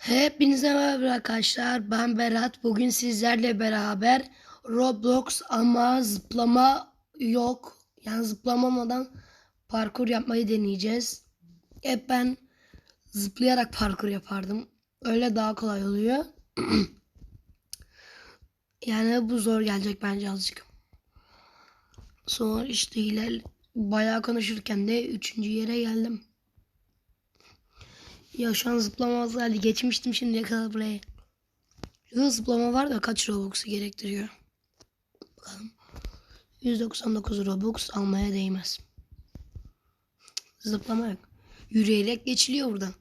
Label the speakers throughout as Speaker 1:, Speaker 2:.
Speaker 1: Hepinize merhaba arkadaşlar. Ben Berat. Bugün sizlerle beraber Roblox ama zıplama yok. Yani zıplamamadan parkur yapmayı deneyeceğiz. Hep ben zıplayarak parkur yapardım. Öyle daha kolay oluyor. yani bu zor gelecek bence azıcık. Sonra işte iler bayağı konuşurken de üçüncü yere geldim. Ya şu an zıplama vardı. Geçmiştim şimdiye kadar buraya. Şurada zıplama var da kaç Robux'u gerektiriyor? Bakalım. 199 Robux almaya değmez. Zıplama yok. Yürüyerek geçiliyor buradan.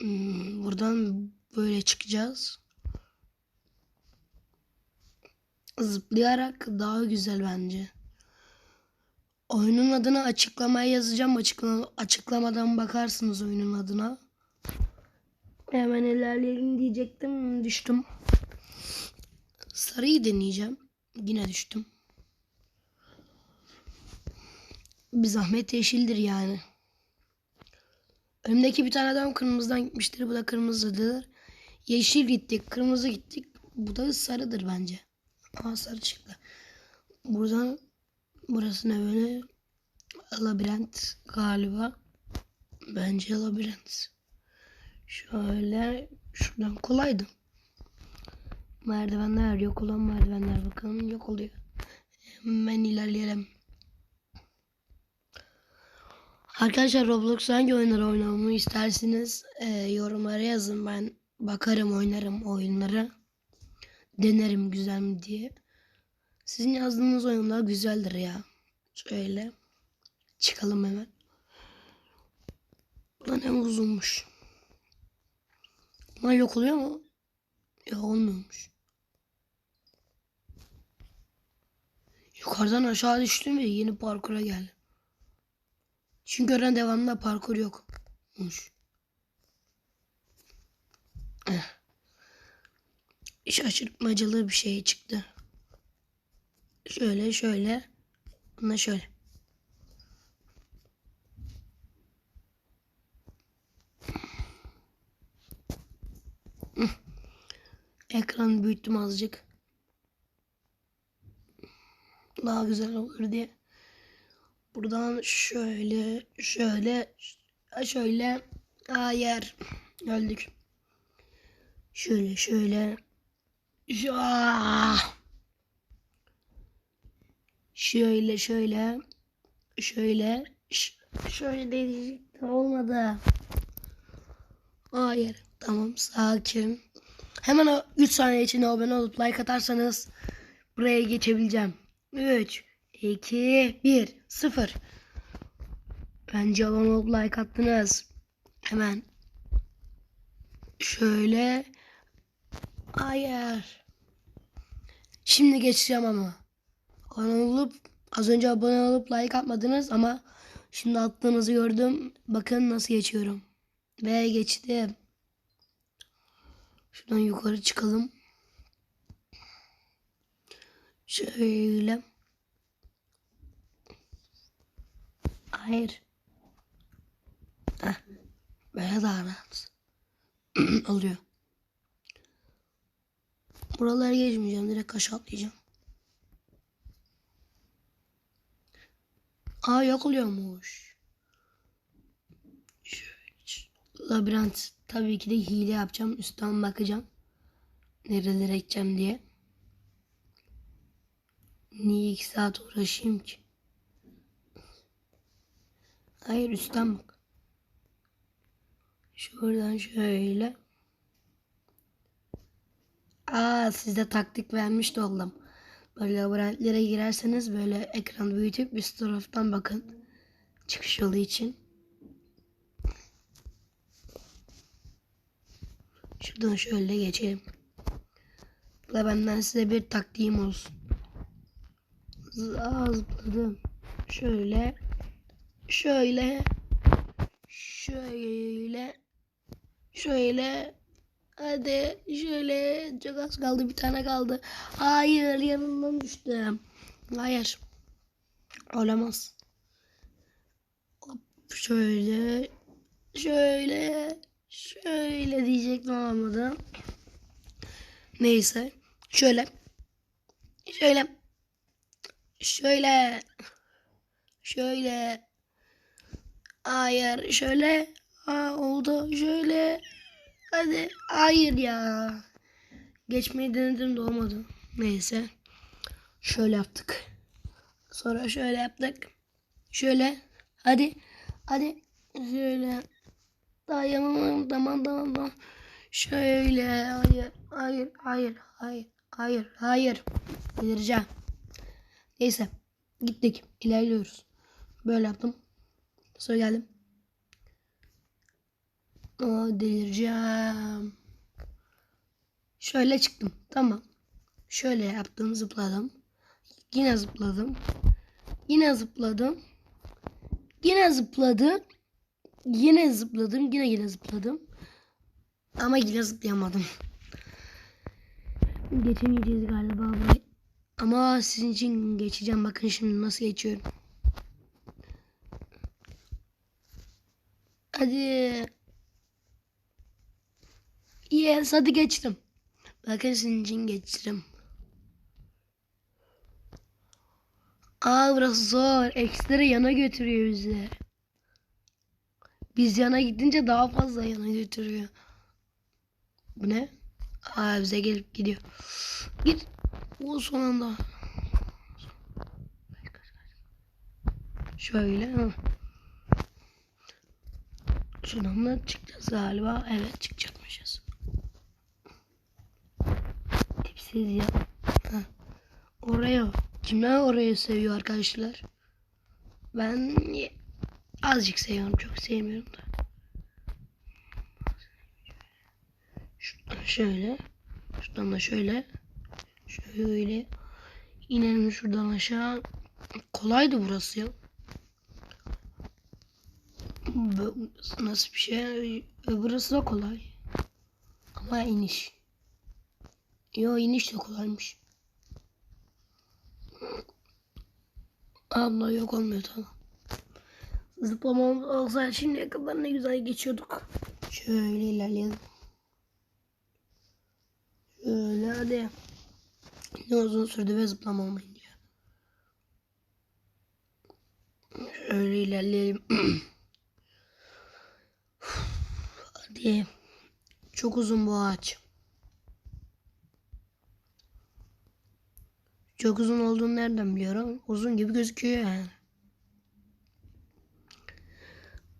Speaker 1: Hmm, buradan böyle çıkacağız. Zıplayarak daha güzel bence. Oyunun adını açıklamaya yazacağım. Açıkla açıklamadan bakarsınız oyunun adına. Hemen ilerleyelim diyecektim. Düştüm. Sarıyı deneyeceğim. Yine düştüm. Bir zahmet yeşildir yani. Önümdeki bir tane adam kırmızıdan gitmiştir. Bu da kırmızıdır. Yeşil gittik. Kırmızı gittik. Bu da sarıdır bence. Aa sarı çıktı. Buradan Burası ne böyle? Labirent galiba. Bence labirent. Şöyle şuradan kolaydı. Merdivenler yok olan merdivenler bakalım yok oluyor. Hemen ilerleyelim. Arkadaşlar Roblox hangi oyunları oynamamı isterseniz e, yorumlara yazın. Ben bakarım oynarım oyunları. Denerim güzel mi diye. Sizin yazdığınız oyunlar güzeldir ya. Şöyle. Çıkalım hemen. Lan en uzunmuş. Lan yok oluyor mu? Ya olmuyormuş. Yukarıdan aşağı düştüm ve yeni parkura geldim. Çünkü öğren devamında parkur yokmuş. Eh. Şaşırtmacalı bir şey çıktı. Şöyle şöyle. Buna şöyle. Ekranı büyüttüm azıcık. Daha güzel olur diye. Buradan şöyle şöyle şöyle hayır öldük. Şöyle şöyle. Ya. Şöyle şöyle şöyle şöyle diyecektim olmadı. Hayır tamam sakin. Hemen o 3 saniye içinde abone olup like atarsanız buraya geçebileceğim. 3 2 1 0 Bence abone olup like attınız. Hemen şöyle Hayır. Şimdi geçeceğim ama. Abone olup az önce abone olup like atmadınız ama şimdi attığınızı gördüm. Bakın nasıl geçiyorum. Ve geçtim. Şuradan yukarı çıkalım. Şöyle. Hayır. Heh. Böyle daha rahat. Oluyor. Buraları geçmeyeceğim. Direkt aşağı atlayacağım. Aa yok oluyormuş. Labirent. Tabii ki de hile yapacağım. Üstten bakacağım. Nerelere gideceğim diye. Niye iki saat uğraşayım ki? Hayır üstten bak. Şuradan şöyle. Aa size taktik vermiş de oldum. Böyle labirentlere girerseniz böyle ekran büyütüp üst taraftan bakın. Çıkış yolu için. Şuradan şöyle geçelim. Bu da benden size bir taktiğim olsun. Zıpladım. Şöyle. Şöyle. Şöyle. Şöyle. Hadi şöyle çok az kaldı bir tane kaldı. Hayır yanından düştüm. Hayır. Olamaz. Hop, şöyle. Şöyle. Şöyle diyecektim olmadı. Neyse. Şöyle. Şöyle. Şöyle. Şöyle. Hayır. Şöyle. Aa, oldu. Şöyle. Hadi. Hayır ya. Geçmeyi denedim de olmadı. Neyse. Şöyle yaptık. Sonra şöyle yaptık. Şöyle. Hadi. Hadi. Şöyle. Dayanamam. Tamam tamam tamam. Şöyle. Hayır. Hayır. Hayır. Hayır. Hayır. Hayır. Delireceğim. Neyse. Gittik. İlerliyoruz. Böyle yaptım. Sonra geldim. Aa, delireceğim. Şöyle çıktım. Tamam. Şöyle yaptım. Zıpladım. Yine zıpladım. Yine zıpladım. Yine zıpladım. Yine zıpladım. Yine yine zıpladım. Ama yine zıplayamadım. Geçemeyeceğiz galiba burayı. Ama sizin için geçeceğim. Bakın şimdi nasıl geçiyorum. Hadi. Yes hadi geçtim. Bakın sizin için geçtim. Aa burası zor. Ekstra yana götürüyor bizi. Biz yana gidince daha fazla yana götürüyor. Bu ne? Aa bize gelip gidiyor. Git. O son anda. Şöyle. Hı. Şuradan da çıkacağız galiba. Evet çıkacakmışız. Tipsiz ya. Oraya. Kimler orayı seviyor arkadaşlar? Ben azıcık seviyorum. Çok sevmiyorum da. Şuradan şöyle. Şuradan da şöyle. Şöyle. İnelim şuradan aşağı. Kolaydı burası ya. Nasıl bir şey? Burası da kolay. Ama iniş. Yo iniş de kolaymış. Abla yok olmuyor tamam. Zıplamamız olsa şimdiye kadar ne güzel geçiyorduk. Şöyle ilerleyelim. Şöyle hadi. Ne uzun sürdü ve zıplama olmayınca. Şöyle ilerleyelim. hadi. Çok uzun bu ağaç. Çok uzun olduğunu nereden biliyorum? Uzun gibi gözüküyor yani.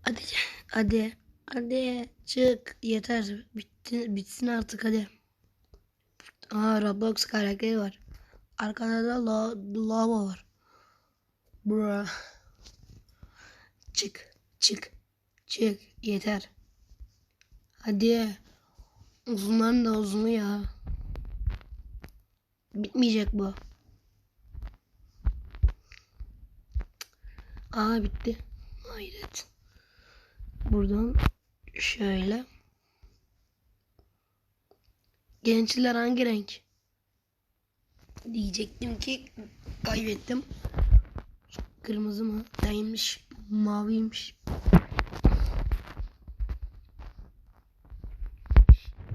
Speaker 1: Hadi, hadi, hadi çık. Yeter. Bitti, bitsin artık hadi. Aa Roblox karakteri var. Arkada da la, lava var. Bra. Çık, çık, çık. Yeter. Hadi. Uzunların da uzunu ya. Bitmeyecek bu. Aa bitti. Hayret. Buradan şöyle. Gençler hangi renk? Diyecektim ki kaybettim. Kırmızı mı? Değilmiş. Maviymiş.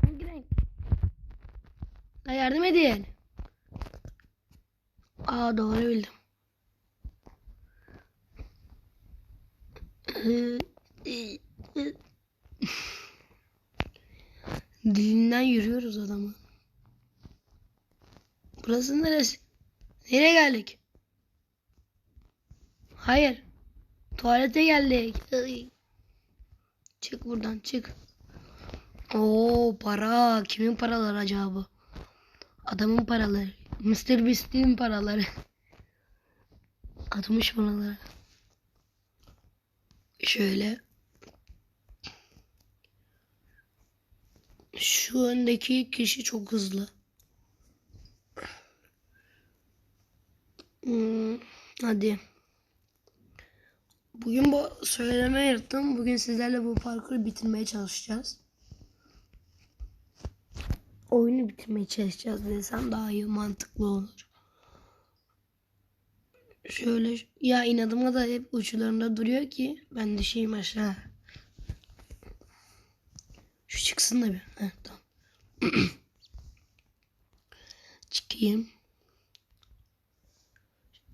Speaker 1: Hangi renk? Ha, yardım edin. Aa doğru bildim. Dilinden yürüyoruz adamı. Burası neresi? Nereye geldik? Hayır. Tuvalete geldik. Çık buradan çık. Oo para. Kimin paraları acaba bu? Adamın paraları. Mr. Beast'in paraları. Atmış paraları. Şöyle. Şu öndeki kişi çok hızlı. Hmm, hadi. Bugün bu söyleme yırttım. Bugün sizlerle bu parkuru bitirmeye çalışacağız. Oyunu bitirmeye çalışacağız desem daha iyi mantıklı olur. Şöyle ya inadıma da hep uçlarında duruyor ki ben düşeyim aşağı. çıksın da bir. Heh, tamam. Çıkayım.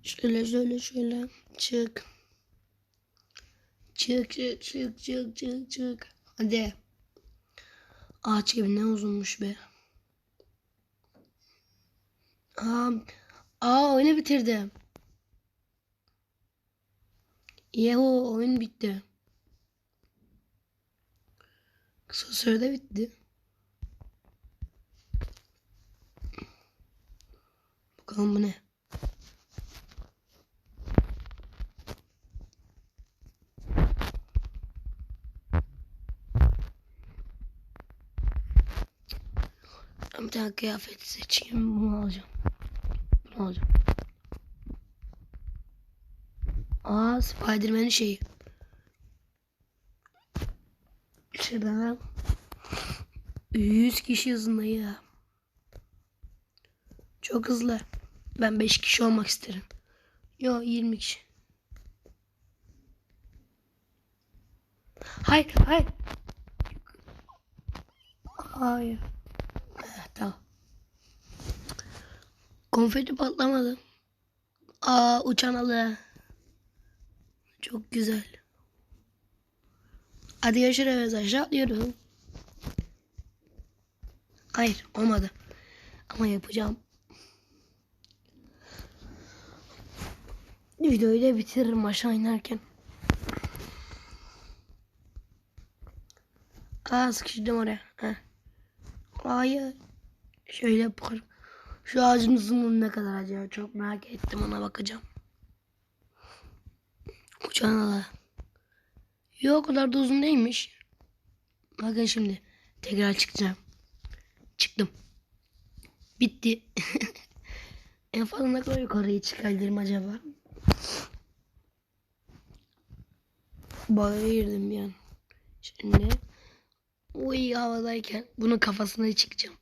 Speaker 1: Şöyle şöyle şöyle. Çık. Çık çık çık çık çık çık. Hadi. Ağaç gibi ne uzunmuş be. Aa, aa oyunu bitirdim. Yahu oyun bitti. Kısa sürede bitti. Bakalım bu ne? Bir tane kıyafet seçeyim. Bunu alacağım. Bunu alacağım. Aa Spiderman'in şeyi. Şurada 100 kişi hızında ya. Çok hızlı. Ben 5 kişi olmak isterim. Yo 20 kişi. Hayır hayır. Hayır. Eh, tamam. Konfeti patlamadı. Aa uçan alı. Çok güzel. Hadi görüşürüz. Aşağı atlıyorum. Hayır olmadı. Ama yapacağım. Videoyu da bitiririm aşağı inerken. Aa sıkıştım oraya. Heh. Hayır. Şöyle yaparım. Şu ağacın uzunluğu ne kadar acaba? Çok merak ettim ona bakacağım. Uçan ala. Yok o kadar da uzun değilmiş. Bakın şimdi. Tekrar çıkacağım. Çıktım. Bitti. en fazla ne kadar yukarıya çıkabilirim acaba? Bayırdım bir an. Şimdi uy havadayken bunun kafasına çıkacağım.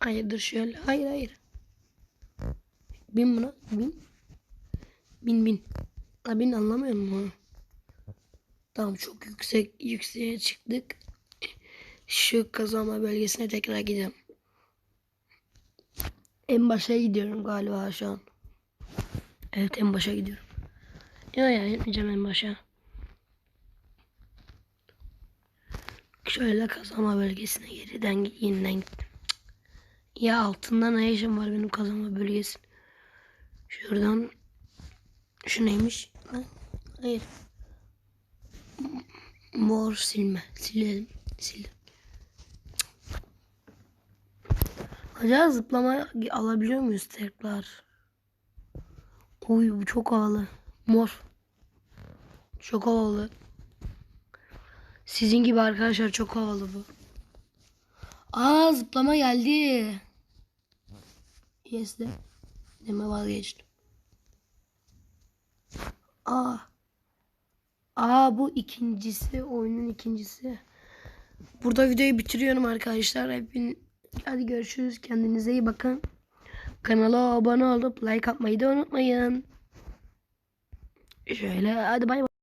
Speaker 1: Hayır dur şöyle. Hayır hayır. Bin buna. Bin. Bin bin. Bin anlamıyor musun? Tamam çok yüksek yükseğe çıktık. Şu kazanma bölgesine tekrar gideceğim. En başa gidiyorum galiba şu an. Evet en başa gidiyorum. Yok ya gitmeyeceğim en başa. Şöyle kazanma bölgesine geriden yeniden gittim. Ya altında ne işim var benim kazanma bölgesi. Şuradan şu neymiş? Ha? Hayır. Mor silme. Silelim. Cık. Acaba zıplama alabiliyor muyuz tekrar? Uy bu çok havalı. Mor. Çok havalı. Sizin gibi arkadaşlar çok havalı bu. Aa zıplama geldi. Yes de. Deme vazgeçtim. Aa. Aa bu ikincisi. Oyunun ikincisi. Burada videoyu bitiriyorum arkadaşlar. Hepin hadi görüşürüz. Kendinize iyi bakın. Kanala abone olup like atmayı da unutmayın. Şöyle hadi bay bay.